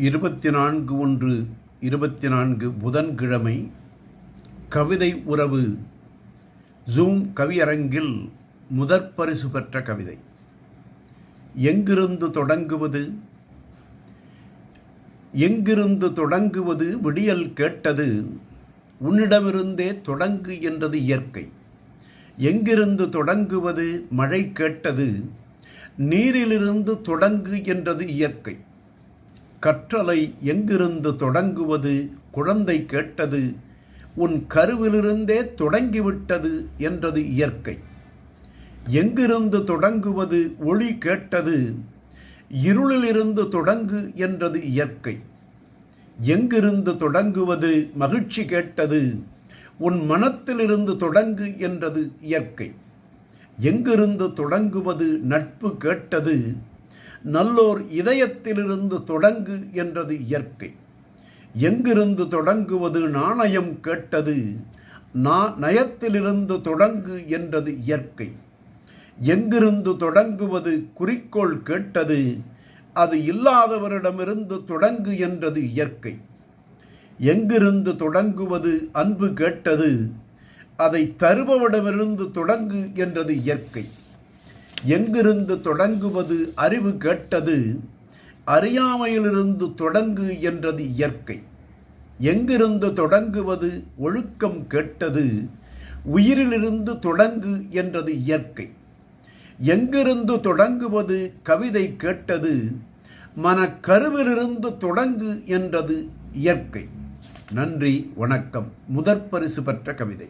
இருபத்தி நான்கு ஒன்று இருபத்தி நான்கு புதன்கிழமை கவிதை உறவு ஜூம் கவியரங்கில் முதற் பரிசு பெற்ற கவிதை. எங்கிருந்து தொடங்குவது? எங்கிருந்து தொடங்குவது விடியல் கேட்டது? உன்னிடமிருந்தே தொடங்கு என்றது இயற்கை. எங்கிருந்து தொடங்குவது மழை கேட்டது? நீரிலிருந்து தொடங்கு என்றது இயற்கை. கற்றலை எங்கிருந்து தொடங்குவது? குழந்தை கேட்டது உன் கருவிலிருந்தே தொடங்கிவிட்டது என்றது இயற்கை. எங்கிருந்து தொடங்குவது? ஒளி கேட்டது இருளிலிருந்து தொடங்கு என்றது இயற்கை. எங்கிருந்து தொடங்குவது? மகிழ்ச்சி கேட்டது உன் மனத்திலிருந்து தொடங்கு என்றது இயற்கை. எங்கிருந்து தொடங்குவது? நட்பு கேட்டது நல்லோர் இதயத்திலிருந்து தொடங்கு என்றது இயற்கை. எங்கிருந்து தொடங்குவது நாணயம் கேட்டது நா நயத்திலிருந்து தொடங்கு என்றது இயற்கை. எங்கிருந்து தொடங்குவது குறிக்கோள் கேட்டது அது இல்லாதவரிடமிருந்து தொடங்கு என்றது இயற்கை. எங்கிருந்து தொடங்குவது அன்பு கேட்டது அதை தருபவரிடமிருந்து தொடங்கு என்றது இயற்கை. எங்கிருந்து தொடங்குவது அறிவு கேட்டது அறியாமையிலிருந்து தொடங்கு என்றது இயற்கை. எங்கிருந்து தொடங்குவது ஒழுக்கம் கேட்டது உயிரிலிருந்து தொடங்கு என்றது இயற்கை. எங்கிருந்து தொடங்குவது கவிதை கேட்டது மனக்கருவிலிருந்து தொடங்கு என்றது இயற்கை. நன்றி வணக்கம். முதற் பரிசு பெற்ற கவிதை.